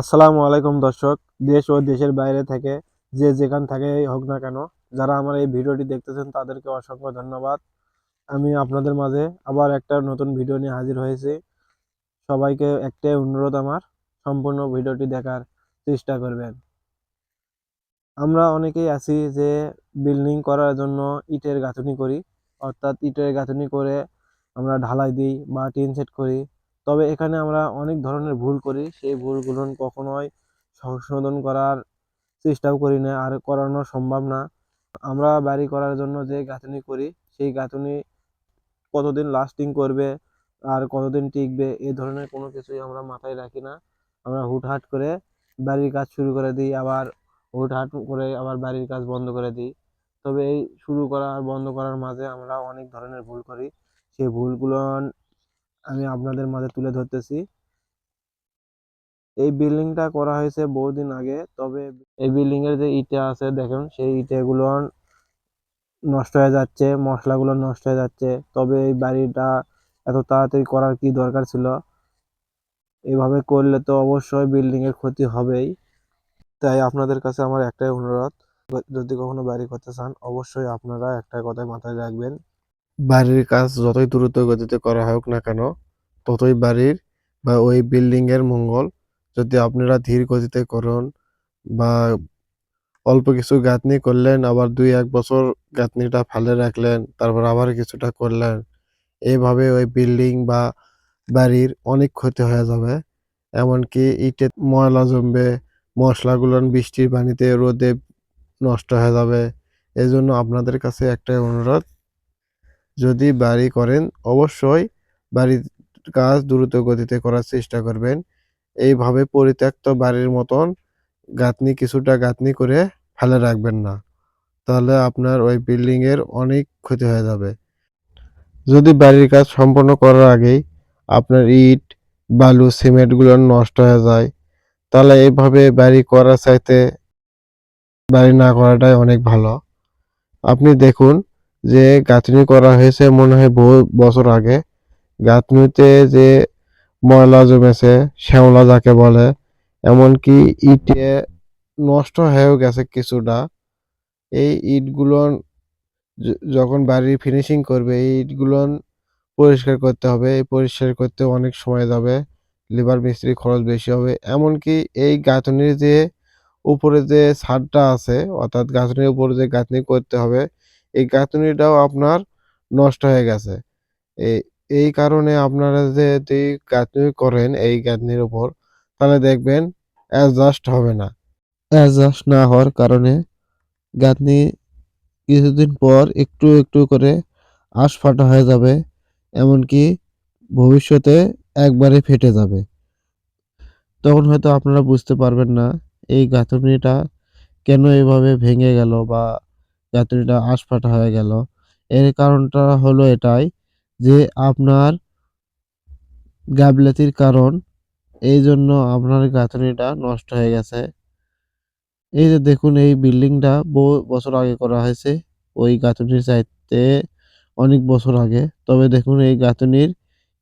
আসসালামু আলাইকুম দর্শক, দেশ ও দেশের বাইরে থেকে যে যেখান থেকে হোক না কেন, যারা আমার এই ভিডিওটি দেখতেছেন তাদেরকে অসংখ্য ধন্যবাদ। আমি আপনাদের মাঝে আবার একটা নতুন ভিডিও নিয়ে হাজির হয়েছি। সবাইকে একটাই অনুরোধ আমার, সম্পূর্ণ ভিডিওটি দেখার চেষ্টা করবেন। আমরা অনেকেই আছি যে বিল্ডিং করার জন্য ইটের গাঁথনি করি, অর্থাৎ ইটের গাঁথনি করে আমরা ঢালাই দিই বা টিন সেট করি। তবে এখানে আমরা অনেক ধরনের ভুল করি। সেই ভুলগুলো কখনোই সংশোধন করার চেষ্টাও করি না, আর করানো সম্ভব না। আমরা বাড়ি করার জন্য যে গাঁথনি করি, সেই গাঁথনি কতদিন লাস্টিং করবে, আর কতদিন টিকবে, এ ধরনের কোনো কিছুই আমরা মাথায় রাখি না। আমরা হুটহাট করে বাড়ির কাজ শুরু করে দিই, আবার হুটহাট করে আবার বাড়ির কাজ বন্ধ করে দিই। তবে এই শুরু করা আর বন্ধ করার মাঝে আমরা অনেক ধরনের ভুল করি। সেই ভুলগুলো আমি আপনাদের মাঝে তুলে ধরতেছি। এই বিল্ডিংটা করা হয়েছে বহুদিন আগে, তবে এই বিল্ডিং এর যে ইটা আছে, দেখেন, সেই ইটাগুলো নষ্ট হয়ে যাচ্ছে, মশলাগুলো নষ্ট হয়ে যাচ্ছে। তবে এই বাড়িটা এত তাড়াতাড়ি করার কি দরকার ছিল? এভাবে করলে তো অবশ্যই বিল্ডিং এর ক্ষতি হবেই। তাই আপনাদের কাছে আমার একটাই অনুরোধ, যদি কখনো বাড়ি করতে চান, অবশ্যই আপনারা একটা কথাই মাথায় রাখবেন। বাড়ির কাজ যতই দ্রুত গতিতে করা হোক না কেন, ততই বাড়ির বা ওই বিল্ডিংয়ের মঙ্গল। যদি আপনারা ধীর গতিতে করুন বা অল্প কিছু গাঁথনি করলেন, আবার দুই এক বছর গাঁথনিটা ফেলে রাখলেন, তারপর আবার কিছুটা করলেন এইভাবে ওই বিল্ডিং বা বাড়ির অনেক ক্ষতি হয়ে যাবে। এমনকি ইটের ময়লা জমবে, মশলাগুলো বৃষ্টির পানিতে রোদে নষ্ট হয়ে যাবে। এই জন্য আপনাদের কাছে একটাই অনুরোধ যদি বাড়ি করেন, অবশ্যই বাড়ির কাজ দ্রুত গতিতে করার চেষ্টা করবেন। এইভাবে পরিত্যক্ত বাড়ির মতন গাঁথনি, কিছুটা গাঁথনি করে ফেলে রাখবেন না। তাহলে আপনার ওই বিল্ডিং এর অনেক ক্ষতি হয়ে যাবে। যদি বাড়ির কাজ সম্পন্ন করার আগেই আপনার ইট, বালু, সিমেন্টগুলো নষ্ট হয়ে যায়, তাহলে এইভাবে বাড়ি করার চাইতে বাড়ি না করাটাই অনেক ভালো। আপনি দেখুন যে গাঁথনি করা হয়েছে, মনে হয় বহু বছর আগে। গাঁথনিতে যে ময়লা জমেছে, শ্যাওলা যাকে বলে, এমনকি ইটে নষ্ট হয়েও গেছে কিছুটা। এই ইটগুলো যখন বাড়ির ফিনিশিং করবে, এই ইটগুলো পরিষ্কার করতে হবে। এই পরিষ্কার করতে অনেক সময় যাবে লেবার মিস্ত্রি খরচ বেশি হবে। এমনকি এই গাঁথনির যে উপরে যে ছাদটা আছে, অর্থাৎ গাঁথনির উপরে যে গাঁথনি করতে হবে এই গাঁথনিটাও আপনার নষ্ট হয়ে গেছে। এই এই কারণে আপনারা যদি গাঁথনি করেন এই গাঁথনির উপর, তাহলে দেখবেন অ্যাডজাস্ট হবে না। অ্যাডজাস্ট না হওয়ার কারণে গাঁথনি কিছুদিন পর একটু একটু করে আশ ফাটা হয়ে যাবে, এমনকি ভবিষ্যতে একবারে ফেটে যাবে। তখন হয়তো আপনারা বুঝতে পারবেন না এই গাঁথনিটা কেন এভাবে ভেঙে গেল বা গাঁথনিটা আশফাটা হয়ে গেল। এর কারণটা হলো এটাই যে আপনার গাফলাতির কারণ। এই জন্য আপনার গাঁথনিটা নষ্ট হয়ে গেছে। এই যে দেখুন, এই বিল্ডিংটা বহু বছর আগে করা হয়েছে। ওই গাঁথনির চাইতে অনেক বছর আগে। তবে দেখুন, এই গাঁথনির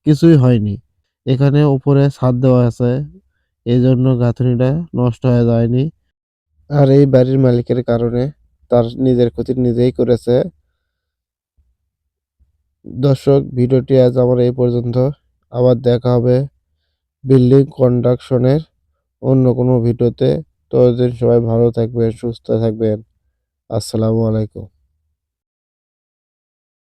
কিছুই হয়নি। এখানে উপরে ছাদ দেওয়া আছে। এই জন্য গাঁথনিটা নষ্ট হয়ে যায়নি। আর এই বাড়ির মালিকের কারণে তার নিজের ক্ষতি নিজেই করেছে। দর্শক, ভিডিওটি আজ আমার এই পর্যন্ত। আবার দেখা হবে বিল্ডিং কন্ডাকশনের অন্য কোনো ভিডিওতে। তো সবাই ভালো থাকবেন, সুস্থ থাকবেন। আসসালামু আলাইকুম।